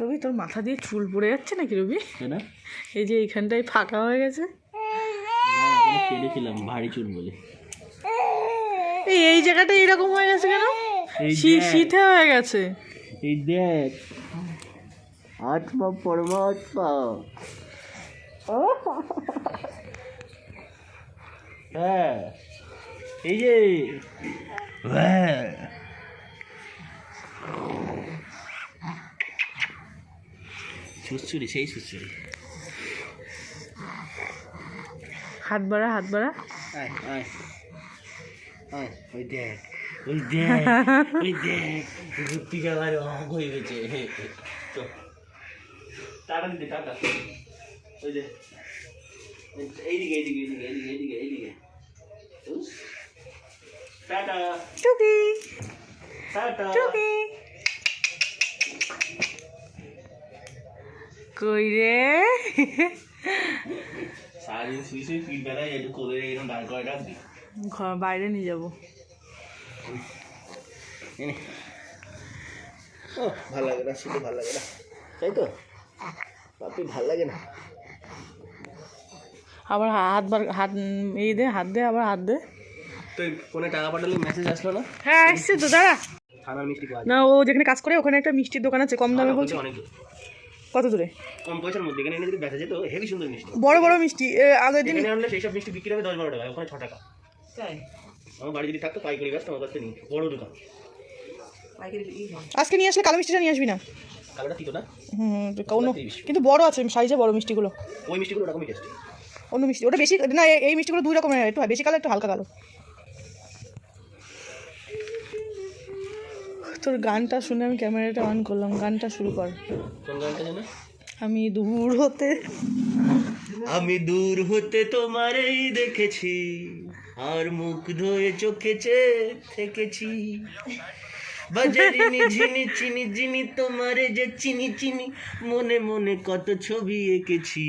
রবি তোর মাথা দিয়ে চুল পড়ে যাচ্ছে নাকি রবি? এই যে এইখানটায় ফাঁকা হয়ে গেছে। ভারী চুল বলে এই এই জায়গাটা এরকম হয়ে গেছে কেন। শীতে হয়ে গেছে। এই দেখ। আত্মা পরমাত্মা। হ্যাঁ। এই যে। সুসুরি সেই সুসুরি হাত বাড়া হাত বাড়া। আয় আয়। আয় ওই দেখ ওই দেখ ওই দেখ ঘুরতে যাওয়ার অঙ্গ হয়ে গেছে। টাটা দিদি টাটা। ওই যে এইদিকে এইদিকে এইদিকে এইদিকে এইদিকে এইদিকে। টাটা। টুকি টাটা। টুকি কই রে? সারাদিন শুয়ে শুয়ে পিঠ বেলায় একটু কোলে এরকম দাঁড় করে রাখবি। ঘর বাইরে নিয়ে যাব। ভালো লাগে না শুধু ভালো লাগে না। তাই তো? বাপি ভালো লাগে না। আবার হাত বার হাত এই দে হাত দে আবার হাত দে। তো ফোনে টাকা পাঠালে মেসেজ আসলো না? হ্যাঁ এসছে তো দাঁড়া। থানার মিষ্টি পাওয়া না ও যেখানে কাজ করে ওখানে একটা মিষ্টির দোকান আছে কম দামে বলছে। অনেক কত দূরে? কম পয়সার মধ্যে এখানে যদি বেচা যেত হেভি সুন্দর মিষ্টি। বড় বড় মিষ্টি এ, আগের দিন এখানে আনলে সেই সব মিষ্টি বিক্রি হবে দশ বারো টাকা ওখানে ছ টাকা। আমার বাড়ি যদি থাকতো পাইকারি কাছে নিই। বড় দোকান। আজকে নিয়ে আসলে কালো মিষ্টিটা নিয়ে আসবি না? কালোটা তিতো না? হুম কোনো কিন্তু বড় আছে সাইজে বড় মিষ্টিগুলো। ওই মিষ্টিগুলো ওরকমই টেস্টি অন্য মিষ্টি ওটা বেশি না এই- মিষ্টিগুলো দুই রকমের হয়, একটু বেশি কালো একটু হালকা কালো। তোর গানটা শুনে আমি ক্যামেরাটা অন করলাম। গানটা শুরু কর। কোন গানটা জানো? আমি দূর হতে আমি দূর হতে তোমারই দেখেছি আর মুখ ধুয়ে চোখে চেয়ে থেকেছি। বাজারিনি ঝিনি চিনি চিনি তোমারে যে চিনি চিনি মনে মনে কত ছবি এঁকেছি।